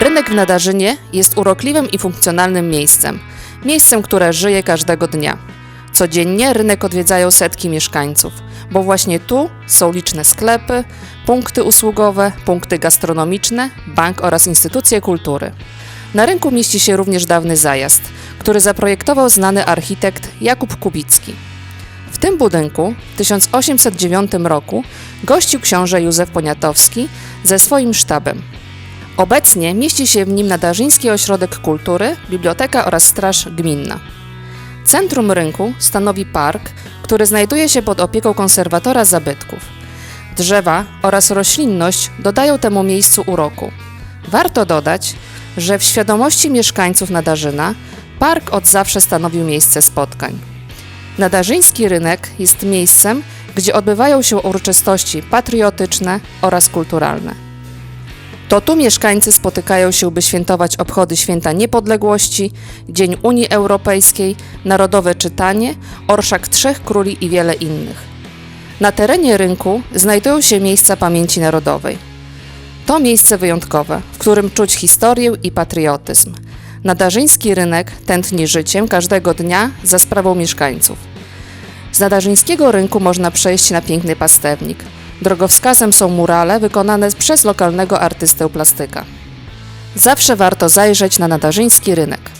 Rynek w Nadarzynie jest urokliwym i funkcjonalnym miejscem. Miejscem, które żyje każdego dnia. Codziennie rynek odwiedzają setki mieszkańców, bo właśnie tu są liczne sklepy, punkty usługowe, punkty gastronomiczne, bank oraz instytucje kultury. Na rynku mieści się również dawny zajazd, który zaprojektował znany architekt Jakub Kubicki. W tym budynku w 1809 roku gościł książę Józef Poniatowski ze swoim sztabem. Obecnie mieści się w nim Nadarzyński Ośrodek Kultury, Biblioteka oraz Straż Gminna. Centrum rynku stanowi park, który znajduje się pod opieką konserwatora zabytków. Drzewa oraz roślinność dodają temu miejscu uroku. Warto dodać, że w świadomości mieszkańców Nadarzyna park od zawsze stanowił miejsce spotkań. Nadarzyński rynek jest miejscem, gdzie odbywają się uroczystości patriotyczne oraz kulturalne. To tu mieszkańcy spotykają się, by świętować obchody Święta Niepodległości, Dzień Unii Europejskiej, Narodowe Czytanie, Orszak Trzech Króli i wiele innych. Na terenie rynku znajdują się miejsca pamięci narodowej. To miejsce wyjątkowe, w którym czuć historię i patriotyzm. Nadarzyński rynek tętni życiem każdego dnia za sprawą mieszkańców. Z nadarzyńskiego rynku można przejść na piękny pastewnik. Drogowskazem są murale wykonane przez lokalnego artystę plastyka. Zawsze warto zajrzeć na nadarzyński rynek.